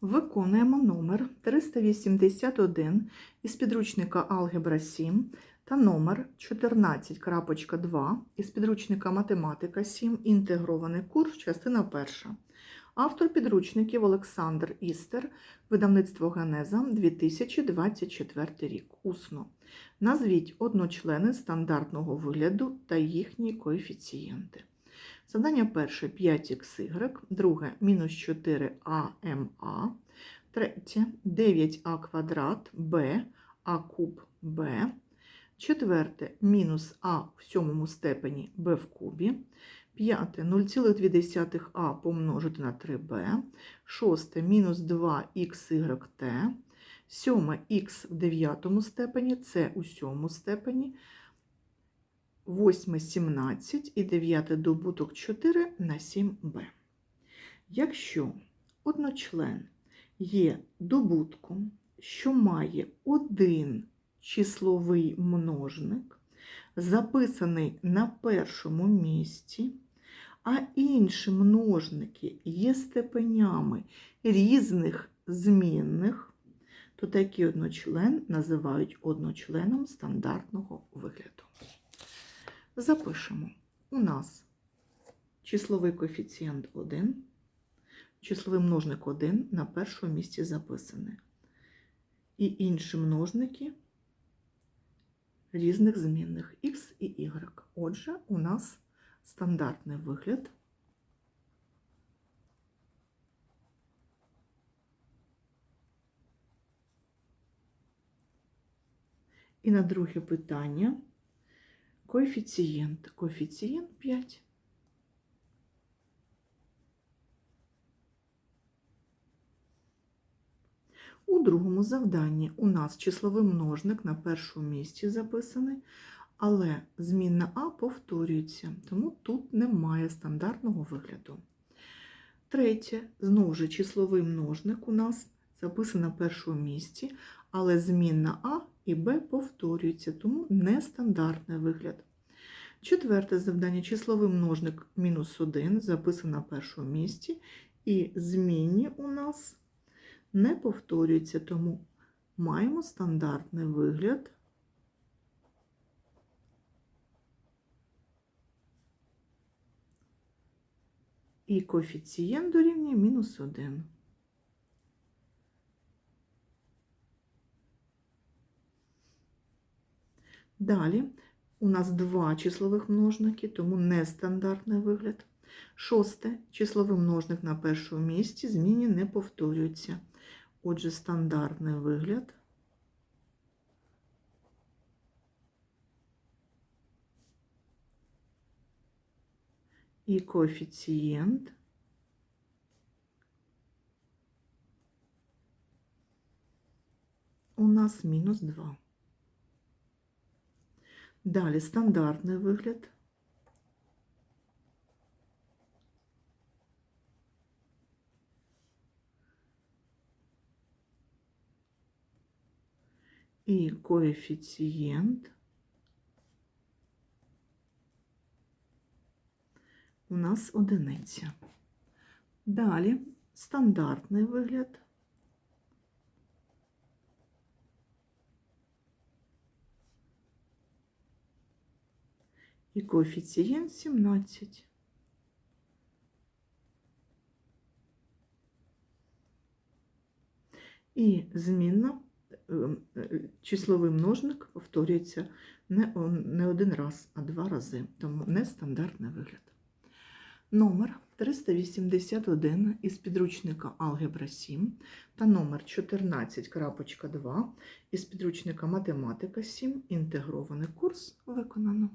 Виконуємо номер 381 із підручника Алгебра 7 та номер 14.2 із підручника Математика 7. Інтегрований курс, частина перша. Автор підручників Олександр Істер, видавництво Генеза 2024 рік. Усно. Назвіть одночлени стандартного вигляду та їхні коефіцієнти. Завдання перше 5xy, друге мінус 4ама, третє 9а квадрат b, а куб b, четверте мінус а в сьомому степені b в кубі, п'яте 0,2а помножити на 3b, шосте мінус 2xyt, сьоме х в дев'ятому степені, це у сьомому степені, 8 17 і 9 добуток 4 на 7b. Якщо одночлен є добутком, що має один числовий множник, записаний на першому місці, а інші множники є степенями різних змінних, то такий одночлен називають одночленом стандартного вигляду. Запишемо. У нас числовий коефіцієнт 1, числовий множник 1 на першому місці записаний. І інші множники різних змінних x і y. Отже, у нас стандартний вигляд. І на друге питання коефіцієнт. Коефіцієнт 5. У другому завданні у нас числовий множник на першому місці записаний, але змінна А повторюється, тому тут немає стандартного вигляду. Третє, знову ж числовий множник у нас записаний на першому місці, але змінна А і Б повторюються, тому нестандартний вигляд. Четверте завдання числовий множник мінус 1 записано на першому місці, і змінні у нас не повторюються, тому маємо стандартний вигляд. І коефіцієнт дорівнює мінус 1. Далі у нас два числових множники, тому нестандартний вигляд. Шосте числовий множник на першому місці зміни не повторюються. Отже, стандартний вигляд. І коефіцієнт у нас мінус 2. Далі стандартний вигляд. І коефіцієнт у нас одиниця. Далі стандартний вигляд. І коефіцієнт 17. І змінна числовий множник повторюється не, не один раз, а два рази, тому нестандартний вигляд. Номер 381 із підручника Алгебра 7 та номер 14.2 із підручника Математика 7. Інтегрований курс виконано.